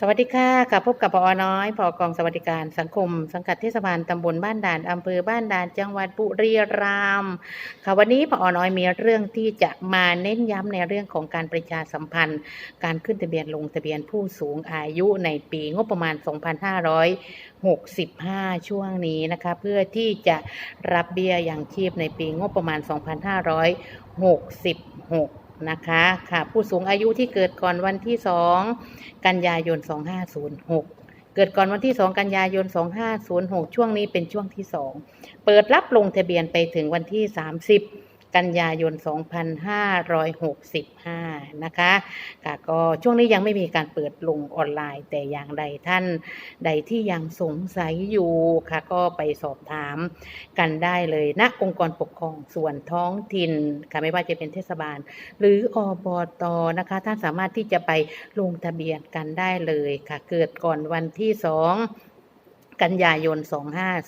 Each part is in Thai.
สวัสดีค่ะค่ะพบกับปอน้อยผอกองสวัสดิการสังคม สังกัดเทศบาลตำบลบ้านด่านอำเภอบ้านด่านจังหวัดบุรีรัมย์ค่ะวันนี้ปอน้อยมีเรื่องที่จะมาเน้นย้ำในเรื่องของการประชาสัมพันธ์ การขึ้นทะเบียนลงทะเบียนผู้สูงอายุในปีงบประมาณ 2565 ช่วงนี้นะคะเพื่อที่จะรับเบี้ยอย่างชีพในปีงบประมาณ 2566 นะคะค่ะผู้สูงอายุที่เกิดก่อนวันที่ 2 กันยายน 2506 เกิดก่อนวันที่ 2 กันยายน 2506 ช่วงนี้เป็นช่วงที่ 2 เปิดรับลงทะเบียนไปถึงวันที่ 30 กันยายน 2565 นะคะค่ะก็ช่วงนี้ยังไม่มีการเปิดลงออนไลน์ แต่อย่างใดท่านใดที่ยังสงสัยอยู่ค่ะก็ไปสอบถามกันได้เลยณองค์กรปกครองส่วนท้องถิ่นค่ะไม่ว่าจะเป็นเทศบาล หรืออบตนะคะ ท่านสามารถที่จะไปลงทะเบียนกันได้เลยค่ะ เกิดก่อนวันที่ 2 กันยายน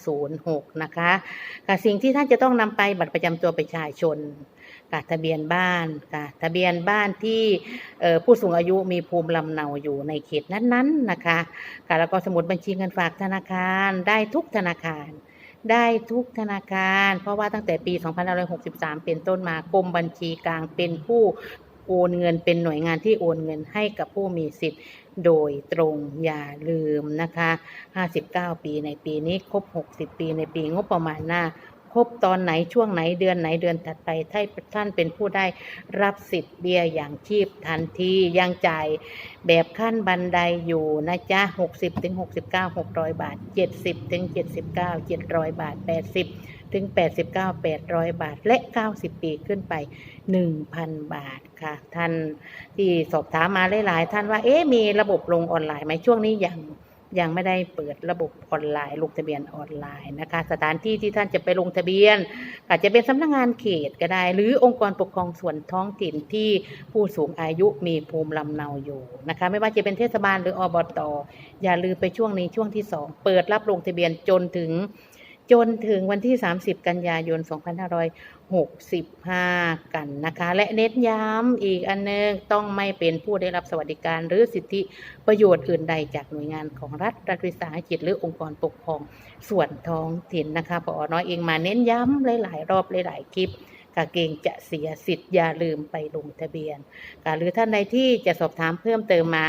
2506 นะคะค่ะสิ่งที่ท่านจะต้องนำไปบัตรประจำตัวประชาชนค่ะทะเบียนบ้านค่ะทะเบียนบ้านที่ผู้สูงอายุมีภูมิลำเนาอยู่ในเขตนั้นๆนะคะค่ะแล้วก็สมุดบัญชีเงินฝากธนาคารได้ทุกธนาคารได้ทุกธนาคาร เพราะว่าตั้งแต่ปี 2563 เป็นต้นมากรมบัญชีกลางเป็นผู้ โอนเงินเป็นหน่วยงานที่โอนเงินให้กับผู้มีสิทธิ์โดยตรงอย่าลืมนะคะ 59 ปีในปีนี้ครบ 60 ปีในปีงบประมาณหน้าครบตอนไหนช่วงไหนเดือนไหนเดือนถัดไปถ้าท่านเป็นผู้ได้รับสิทธิ์เบี้ยอย่างชีพทันทียังจ่ายแบบขั้นบันไดอยู่นะจ๊ะ 60ถึง69 600 บาท 70ถึง79 700 บาท 80 ถึง 89 800 บาท และ 90 ปีขึ้นไป 1,000 บาทค่ะ ท่านที่สอบถามมาหลายๆ ท่านว่าเอ๊ะมีระบบลงออนไลน์ไหมช่วงนี้ยังยังไม่ได้เปิดระบบออนไลน์ลงทะเบียนออนไลน์นะคะ สถานที่ที่ท่านจะไปลงทะเบียน อาจจะเป็นสำนักงานเขตก็ได้ หรือองค์กรปกครองส่วนท้องถิ่นที่ผู้สูงอายุมีภูมิลำเนาอยู่นะคะ ไม่ว่าจะเป็นเทศบาลหรืออบตอย่าลืมไปช่วงนี้ช่วงที่ 2 เปิดรับลงทะเบียนจนถึง จนถึงวันที่ 30 กันยายน 2565 กันนะคะ และเน้นย้ำอีกอันนึง ต้องไม่เป็นผู้ได้รับสวัสดิการหรือสิทธิประโยชน์อื่นใดจากหน่วยงานของรัฐรัฐวิสาหกิจหรือองค์กรปกครองส่วนท้องถิ่นนะคะพอน้อยเองมาเน้นย้ำหลาย ๆ รอบหลายๆคลิปกะเกงจะเสียสิทธิ์อย่าลืมไปลงทะเบียนหรือท่านใดที่จะสอบถามเพิ่มเติมมา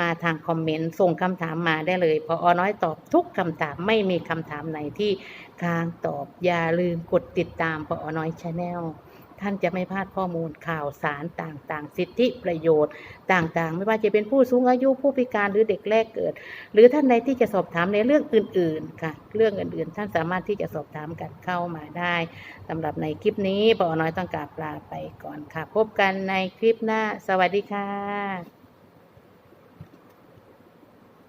มาทางคอมเมนต์ส่งคำถามมาได้เลยพออน้อยตอบทุกคำถามไม่มีคำถามไหนที่ค้างตอบอย่าลืมกดติดตามพออน้อยชาแนลท่านจะไม่พลาดข้อมูลข่าวสารต่างๆ สิทธิประโยชน์ต่างๆ ไม่ว่าจะเป็นผู้สูงอายุผู้พิการหรือเด็กแรกเกิด หรือท่านใดที่จะสอบถามในเรื่องอื่นๆค่ะ เรื่องอื่นๆ ท่านสามารถที่จะสอบถามกันเข้ามาได้สำหรับในคลิปนี้ปอน้อยต้องกราบลาไปก่อนค่ะ พบกันในคลิปหน้า สวัสดีค่ะ